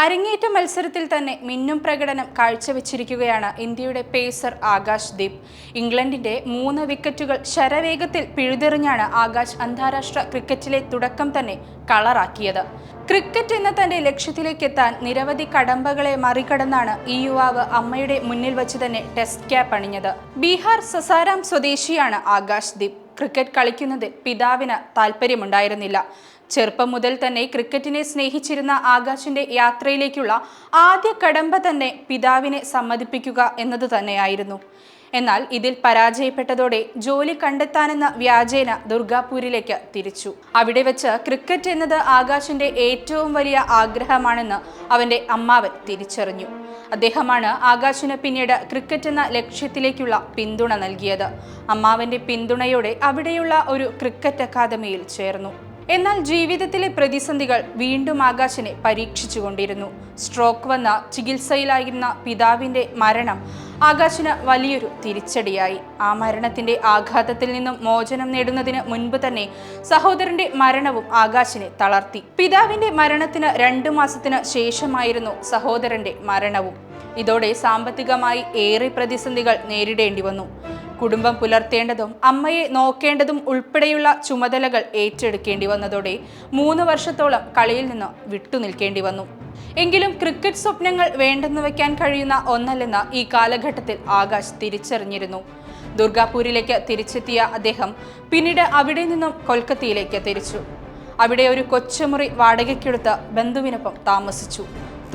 അരങ്ങേറ്റ മത്സരത്തിൽ തന്നെ മിന്നും പ്രകടനം കാഴ്ചവെച്ചിരിക്കുകയാണ് ഇന്ത്യയുടെ പേസർ ആകാശ് ദീപ്. ഇംഗ്ലണ്ടിന്റെ മൂന്ന് വിക്കറ്റുകൾ ശരവേഗത്തിൽ പിഴുതെറിഞ്ഞാണ് ആകാശ് അന്താരാഷ്ട്ര ക്രിക്കറ്റിലെ തുടക്കം തന്നെ കളറാക്കിയത്. ക്രിക്കറ്റ് എന്ന തന്റെ ലക്ഷ്യത്തിലേക്ക് എത്താൻ നിരവധി കടമ്പകളെ മറികടന്നാണ് ഈ യുവാവ് അമ്മയുടെ മുന്നിൽ വച്ച് തന്നെ ടെസ്റ്റ് ക്യാപ്പ് അണിഞ്ഞത്. ബീഹാർ സസാരാം സ്വദേശിയാണ് ആകാശ് ദീപ്. ക്രിക്കറ്റ് കളിക്കുന്നതിൽ പിതാവിന് താല്പര്യമുണ്ടായിരുന്നില്ല. ചെറുപ്പം മുതൽ തന്നെ ക്രിക്കറ്റിനെ സ്നേഹിച്ചിരുന്ന ആകാശിന്റെ യാത്രയിലേക്കുള്ള ആദ്യ കടമ്പ തന്നെ പിതാവിനെ സമ്മതിപ്പിക്കുക എന്നത് തന്നെയായിരുന്നു. എന്നാൽ ഇതിൽ പരാജയപ്പെട്ടതോടെ ജോലി കണ്ടെത്താനെന്ന വ്യാജേന ദുർഗാപൂരിലേക്ക് തിരിച്ചു. അവിടെ വെച്ച് ക്രിക്കറ്റ് എന്നത് ആകാശിന്റെ ഏറ്റവും വലിയ ആഗ്രഹമാണെന്ന് അവന്റെ അമ്മാവൻ തിരിച്ചറിഞ്ഞു. അദ്ദേഹമാണ് ആകാശിന് പിന്നീട് ക്രിക്കറ്റ് എന്ന ലക്ഷ്യത്തിലേക്കുള്ള പിന്തുണ നൽകിയത്. അമ്മാവന്റെ പിന്തുണയോടെ അവിടെയുള്ള ഒരു ക്രിക്കറ്റ് അക്കാദമിയിൽ ചേർന്നു. എന്നാൽ ജീവിതത്തിലെ പ്രതിസന്ധികൾ വീണ്ടും ആകാശിനെ പരീക്ഷിച്ചുകൊണ്ടിരുന്നു. സ്ട്രോക്ക് വന്ന ചികിത്സയിലായിരുന്ന പിതാവിന്റെ മരണം ആകാശിന് വലിയൊരു തിരിച്ചടിയായി. ആ മരണത്തിന്റെ ആഘാതത്തിൽ നിന്നും മോചനം നേടുന്നതിന് മുൻപ് തന്നെ സഹോദരന്റെ മരണവും ആകാശിനെ തളർത്തി. പിതാവിന്റെ മരണത്തിന് രണ്ടു മാസത്തിന് ശേഷമായിരുന്നു സഹോദരന്റെ മരണവും. ഇതോടെ സാമ്പത്തികമായി ഏറെ പ്രതിസന്ധികൾ നേരിടേണ്ടി വന്നു. കുടുംബം പുലർത്തേണ്ടതും അമ്മയെ നോക്കേണ്ടതും ഉൾപ്പെടെയുള്ള ചുമതലകൾ ഏറ്റെടുക്കേണ്ടി വന്നതോടെ മൂന്ന് വർഷത്തോളം കളിയിൽ നിന്ന് വിട്ടുനിൽക്കേണ്ടി വന്നു. എങ്കിലും ക്രിക്കറ്റ് സ്വപ്നങ്ങൾ വേണ്ടെന്ന് വെക്കാൻ കഴിയുന്ന ഒന്നല്ലെന്ന് ഈ കാലഘട്ടത്തിൽ ആകാശ് തിരിച്ചറിഞ്ഞിരുന്നു. ദുർഗാപൂരിലേക്ക് തിരിച്ചെത്തിയ അദ്ദേഹം പിന്നീട് അവിടെ നിന്നും കൊൽക്കത്തയിലേക്ക് തിരിച്ചു. അവിടെ ഒരു കൊച്ചുമുറി വാടകയ്ക്കെടുത്ത് ബന്ധുവിനൊപ്പം താമസിച്ചു.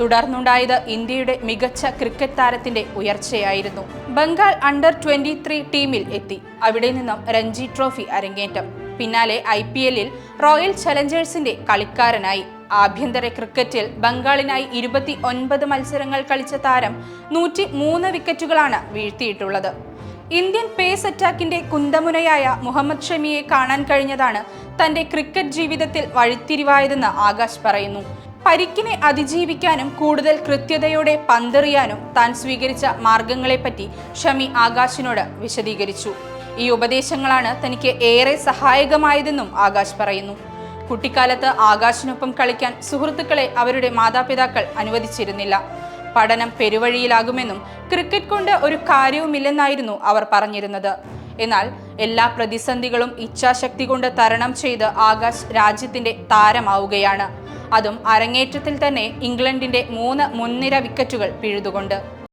തുടർന്നുണ്ടായത് ഇന്ത്യയുടെ മികച്ച ക്രിക്കറ്റ് താരത്തിന്റെ ഉയർച്ചയായിരുന്നു. ബംഗാൾ അണ്ടർ ട്വന്റി ത്രീ ടീമിൽ എത്തി. അവിടെ നിന്നും രഞ്ജി ട്രോഫി അരങ്ങേറ്റം. പിന്നാലെ ഐ പി എല്ലിൽ റോയൽ ചലഞ്ചേഴ്സിന്റെ കളിക്കാരനായി. ആഭ്യന്തര ക്രിക്കറ്റിൽ ബംഗാളിനായി ഇരുപത്തി ഒൻപത് മത്സരങ്ങൾ കളിച്ച താരം നൂറ്റി മൂന്ന് വിക്കറ്റുകളാണ് വീഴ്ത്തിയിട്ടുള്ളത്. ഇന്ത്യൻ പേസ് അറ്റാക്കിന്റെ കുന്തമുനയായ മുഹമ്മദ് ഷമിയെ കാണാൻ കഴിഞ്ഞതാണ് തന്റെ ക്രിക്കറ്റ് ജീവിതത്തിൽ വഴിത്തിരിവായതെന്ന് ആകാശ് പറയുന്നു. പരിക്കിനെ അതിജീവിക്കാനും കൂടുതൽ കൃത്യതയോടെ പന്തെറിയാനും താൻ സ്വീകരിച്ച മാർഗങ്ങളെപ്പറ്റി ഷമി ആകാശിനോട് വിശദീകരിച്ചു. ഈ ഉപദേശങ്ങളാണ് തനിക്ക് ഏറെ സഹായകമായതെന്നും ആകാശ് പറയുന്നു. കുട്ടിക്കാലത്ത് ആകാശിനൊപ്പം കളിക്കാൻ സുഹൃത്തുക്കളെ അവരുടെ മാതാപിതാക്കൾ അനുവദിച്ചിരുന്നില്ല. പഠനം പെരുവഴിയിലാകുമെന്നും ക്രിക്കറ്റ് കൊണ്ട് ഒരു കാര്യവുമില്ലെന്നായിരുന്നു അവർ പറഞ്ഞിരുന്നത്. എന്നാൽ എല്ലാ പ്രതിസന്ധികളും ഇച്ഛാശക്തി കൊണ്ട് തരണം ചെയ്ത് ആകാശ് രാജ്യത്തിന്റെ താരമാവുകയാണ്. അതും അരങ്ങേറ്റത്തിൽ തന്നെ ഇംഗ്ലണ്ടിന്റെ മൂന്ന് മുൻനിര വിക്കറ്റുകൾ പിഴുതുകൊണ്ട്.